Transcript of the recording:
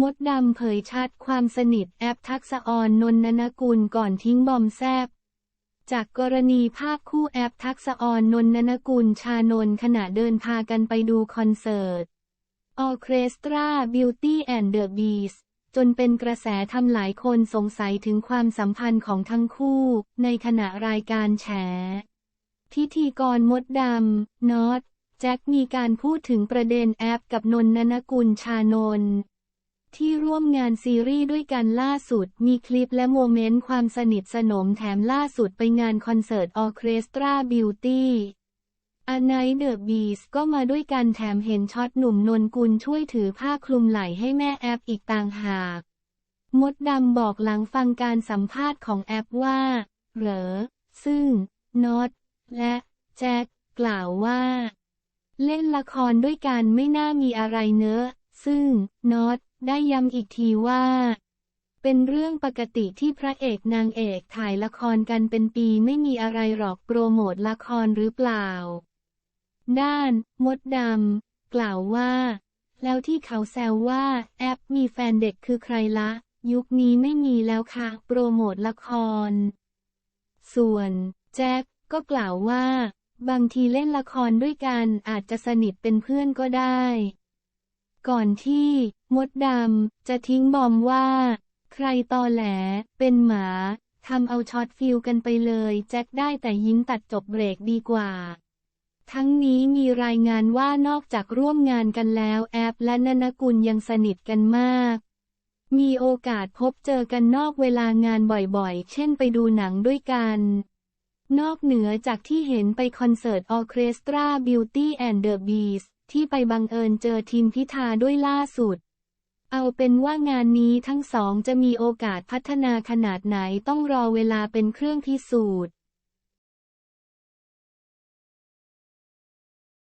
มดดำเผยชัดความสนิทแอปทักษออนนนนกุลก่อนทิ้งบอมแซบจากกรณีภาพคู่แอปทักษออนนนนกุลชานนขณะเดินพากันไปดูคอนเสิร์ตออเคสตราบิวตี้แอนด์เดอะบีสจนเป็นกระแสทำหลายคนสงสัยถึงความสัมพันธ์ของทั้งคู่ ในขณะรายการแฉ พิธีกรมดดำนอตแจ็คมีการพูดถึงประเด็นแอปกับนนนนกุลชานน ที่ร่วมงานซีรีส์ด้วยกันล่าสุด มีคลิปและโมเมนต์ความสนิทสนมแถมล่าสุดไปงานคอนเสิร์ตออเคสตราบิวตี้อันไนเดอะบีสก็มาด้วยกันแถมเห็นช็อตหนุ่มนนกุลช่วยถือผ้าคลุมไหล่ให้แม่แอปอีกต่างหาก มดดำบอกหลังฟังการสัมภาษณ์ของแอปว่า เหรอ ซึ่งน็อตและแจ็คกล่าวว่า เล่นละครด้วยกันไม่น่ามีอะไรเนอะ ซึ่งน็อต ได้ย้ำอีกทีว่า เป็นเรื่องปกติที่พระเอกนางเอกถ่ายละครกันเป็นปีไม่มีอะไรหรอกโปรโมทละครหรือเปล่า ด้าน มดดำกล่าวว่า แล้วที่เขาแซวว่า แอปมีแฟนเด็กคือใครละ ยุคนี้ไม่มีแล้วค่ะ โปรโมทละคร ส่วน แจ็คก็กล่าวว่า บางทีเล่นละครด้วยกันอาจจะสนิทเป็นเพื่อนก็ได้ ก่อนที่ มดดำ จะทิ้งบอมว่า ใครตอแหล เป็นหมาทำเอาช็อตฟิลกันไปเลย แจ็คได้แต่ยิ้มตัดจบเบรกดีกว่า ทั้งนี้มีรายงานว่านอกจากร่วมงานกันแล้วแอปและนนกุลยังสนิทกันมาก มีโอกาสพบเจอกันนอกเวลางานบ่อยๆ เช่นไปดูหนังด้วยกัน นอกเหนือจากที่เห็นไปคอนเสิร์ตออเคสตราบิวตี้แที่ไปบังเอิญเจอทีมพิธาด้วยล่าสุด เอาเป็นว่างานนี้ทั้งสองจะมีโอกาสพัฒนาขนาดไหนต้องรอเวลาเป็นเครื่องพิสูจน์